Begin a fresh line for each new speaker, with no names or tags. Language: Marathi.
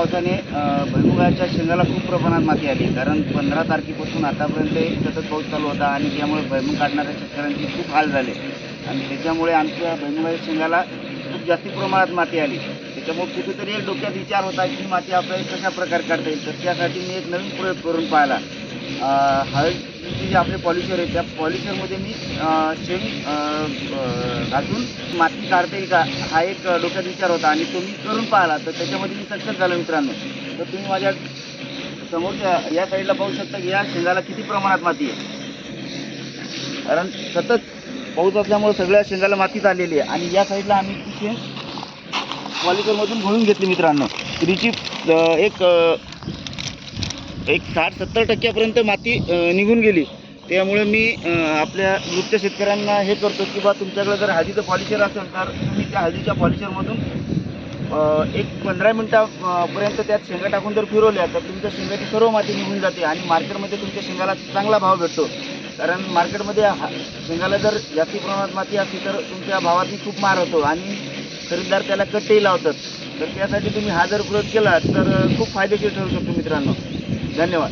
पावसाने भुईमुगाच्या शेंगाला खूप प्रमाणात माती आली. कारण पंधरा तारखेपासून आतापर्यंत एक सतत पाऊस चालू होता आणि त्यामुळे भुईमुग काढणाऱ्या शेतकऱ्यांचे खूप हाल झाले. आणि त्याच्यामुळे आमच्या भुईमुगाच्या शेंगाला खूप जास्त प्रमाणात माती आली. त्याच्यामुळे कुठेतरी एक डोक्यात विचार होता की माती आपल्याला कशा प्रकारे काढता येईल? तर त्यासाठी मी एक नवीन प्रयोग करून पाहिला. हळद ही जे आपले पॉलिशर आहेत त्या पॉलिशरमध्ये मी शेंग शेण माती काढता येईल का हा एक डोक्यात विचार होता आणि तो मी करून पाहिला. तर त्याच्यामध्ये मी सक्सेस झालो मित्रांनो. तर तुम्ही माझ्या समोरच्या या साईडला पाहू शकता की या शेंगाला किती प्रमाणात माती आहे. कारण सतत पाऊस असल्यामुळे सगळ्या शेंगाला मातीच आलेली आहे. आणि या साईडला आम्ही ती शेंग पॉलिकरमधून भरून घेतली मित्रांनो. तिची एक एक साठ सत्तर टक्क्यापर्यंत माती निघून गेली. त्यामुळे मी आपल्या नृत्य शेतकऱ्यांना हे करतो की बा तुमच्याकडे जर हळदीचं पॉलिशर असेल तर तुम्ही त्या हळदीच्या पॉलिशरमधून एक पंधरा मिनटापर्यंत त्यात शेंगा टाकून जर फिरवल्या तर तुमच्या शेंगाची सर्व माती निघून जाते आणि मार्केटमध्ये तुमच्या शेंगाला चांगला भाव भेटतो. कारण मार्केटमध्ये हा- शेंगाला जर जास्ती प्रमाणात माती असली तर तुमच्या भावातही खूप मार होतो आणि खरेदीदार त्याला कट्टेही लावतात. तर त्यासाठी तुम्ही हा जर प्रयोग केला तर खूप फायदेशीर ठरू शकतो मित्रांनो. धन्यवाद.